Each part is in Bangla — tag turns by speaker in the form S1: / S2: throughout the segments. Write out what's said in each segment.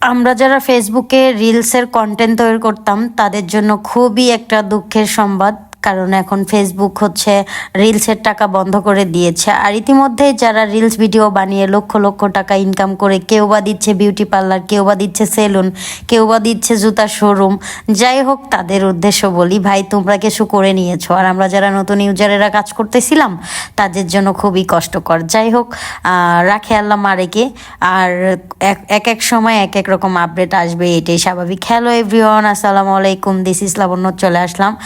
S1: আমরা যারা ফেসবুকে রিলসের কন্টেন্ট তৈরি করতাম তাদের জন্য খুবই একটা দুঃখের সংবাদ। কারণ এখন ফেসবুক হচ্ছে রিলসের টাকা বন্ধ করে দিয়েছে। আর ইতিমধ্যেই যারা রিলস ভিডিও বানিয়ে লক্ষ লক্ষ টাকা ইনকাম করে, কেউ বা দিচ্ছে বিউটি পার্লার কেউ বা দিচ্ছে সেলুন কেউ বা দিচ্ছে জুতার শোরুম যাই হোক তাদের উদ্দেশ্য বলি, ভাই, তোমরা কিছু করে নিয়েছো। আর আমরা যারা নতুন ইউজারেরা কাজ করতেছিলাম, তাদের জন্য খুবই কষ্টকর। যাই হোক রাখে আল্লাহ মারেকে। আর এক- এক সময় এক এক রকম আপডেট আসবে, এটাই স্বাভাবিক। হ্যালো এভরিওয়ান আসসালামু আলাইকুম দিস ইস লাবণ্য, চলে আসলাম।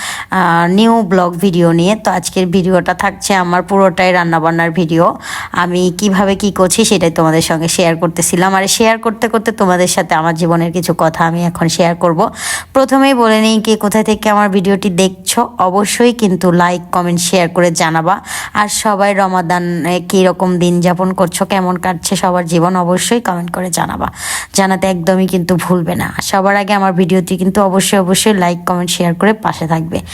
S1: নিউ ব্লগ ভিডিও নিয়ে। তো আজকের ভিডিওটা থাকছে আমার পুরোটাই রান্নাবান্নার ভিডিও আমি কীভাবে কি করছি সেটাই তোমাদের সঙ্গে শেয়ার করতেছিলাম। আর শেয়ার করতে করতে তোমাদের সাথে আমার জীবনের কিছু কথা আমি এখন শেয়ার করব। প্রথমেই বলে নিই কে কোথায় থেকে আমার ভিডিওটি দেখছ, অবশ্যই কিন্তু লাইক কমেন্ট শেয়ার করে জানাবা। আর সবাই রমাদান কীরকম দিন যাপন করছ, কেমন কাটছে সবার জীবন অবশ্যই কমেন্ট করে জানাবা। জানাতে একদমই কিন্তু ভুলবে না। সবার আগে আমার ভিডিওটি কিন্তু অবশ্যই অবশ্যই লাইক কমেন্ট শেয়ার করে পাশে থাকবে।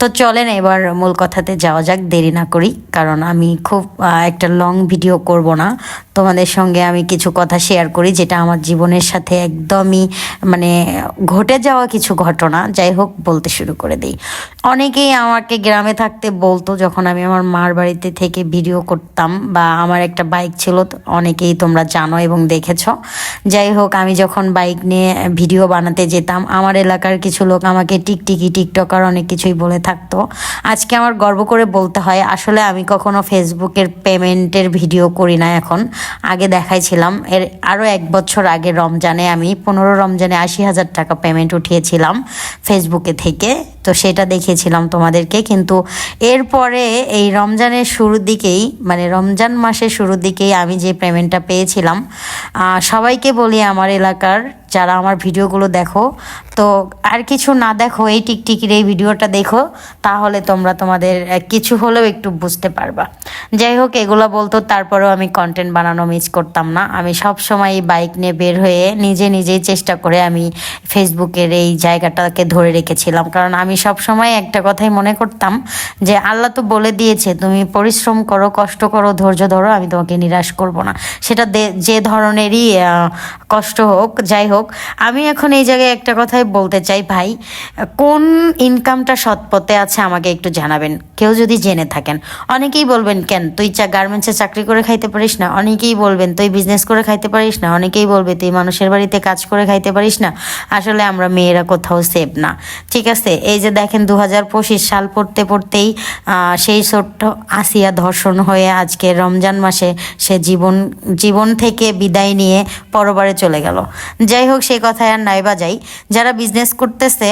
S1: তো চলেন এবার মূল কথাতে যাওয়া যাক, দেরি না করি, কারণ আমি খুব একটা লং ভিডিও করব না। তোমাদের সঙ্গে আমি কিছু কথা শেয়ার করি যেটা আমার জীবনের সাথে একদমই মানে ঘটে যাওয়া কিছু ঘটনা। যাই হোক, বলতে শুরু করে দিই। অনেকেই আমাকে গ্রামে থাকতে বলতো, যখন আমি আমার মার বাড়িতে থেকে ভিডিও করতাম বা আমার একটা বাইক ছিল অনেকেই তোমরা জানো এবং দেখেছ। যাই হোক, আমি যখন বাইক নিয়ে ভিডিও বানাতে যেতাম, আমার এলাকার কিছু লোক আমাকে টিকটিকি, টিকটকার অনেক কিছুই বলে থাকতো। আজকে আমার গর্ব করে বলতে হয়, আসলে আমি কখনো ফেসবুকের পেমেন্টের ভিডিও করি না এখন। আগে দেখাইছিলাম, এর আরও এক বছর আগে রমজানে আমি পনেরো রমজানে আশি হাজার টাকা পেমেন্ট উঠিয়েছিলাম ফেসবুকে থেকে। তো সেটা দেখিয়েছিলাম তোমাদেরকে, কিন্তু এরপরে এই রমজানের শুরুর দিকেই মানে রমজান মাসের শুরুর দিকেই আমি যে পেমেন্টটা পেয়েছিলাম সবাইকে বলি আমার এলাকার যারা আমার ভিডিওগুলো দেখো, তো আর কিছু না দেখো, এই টিকটিকির এই ভিডিওটা দেখো, তাহলে তোমরা তোমাদের কিছু হলেও একটু বুঝতে পারবা। যাই হোক, এগুলো বলতো, তারপরেও আমি কন্টেন্ট বানানো মিস করতাম না। আমি সব সময় এই বাইক নিয়ে বের হয়ে নিজে নিজেই চেষ্টা করে আমি ফেসবুকের এই জায়গাটাকে ধরে রেখেছিলাম। কারণ আমি সব সময় একটা কথাই মনে করতাম যে, আল্লাহ তো বলে দিয়েছে, তুমি পরিশ্রম করো, কষ্ট করো, ধৈর্য ধরো, আমি তোমাকে নিরাশ করব না। সেটা যে ধরনেরই কষ্ট হোক, যাই হোক আমি এখন এই জায়গায় একটা কথাই বলতে চাই ভাই, কোন ইনকামটা সৎপথে আছে আমাকে একটু জানাবেন। কেউ যদি জেনে থাকেন, অনেকেই বলবেন, কেন? তুই চা গার্মেন্টসে চাকরি করে খাইতে পারিস না? অনেকেই বলবেন, তুই বিজনেস করে খাইতে পারিস না? অনেকেই বলবে, তুই মানুষের বাড়িতে কাজ করে খাইতে পারিস না? আসলে আমরা মেয়েরা কোথাও সেভ না। ঠিক আছে? এই যে দেখেন দু হাজার পঁচিশ সাল পড়তে পড়তেই সেই ছোট্ট আসিয়া ধর্ষণ হয়ে আজকে রমজান মাসে সে জীবন জীবন থেকে বিদায় নিয়ে পরবারে চলে গেল। যাই হোক সেই কথায় আর নাই বাজাই। যারা বিজনেস করতেছে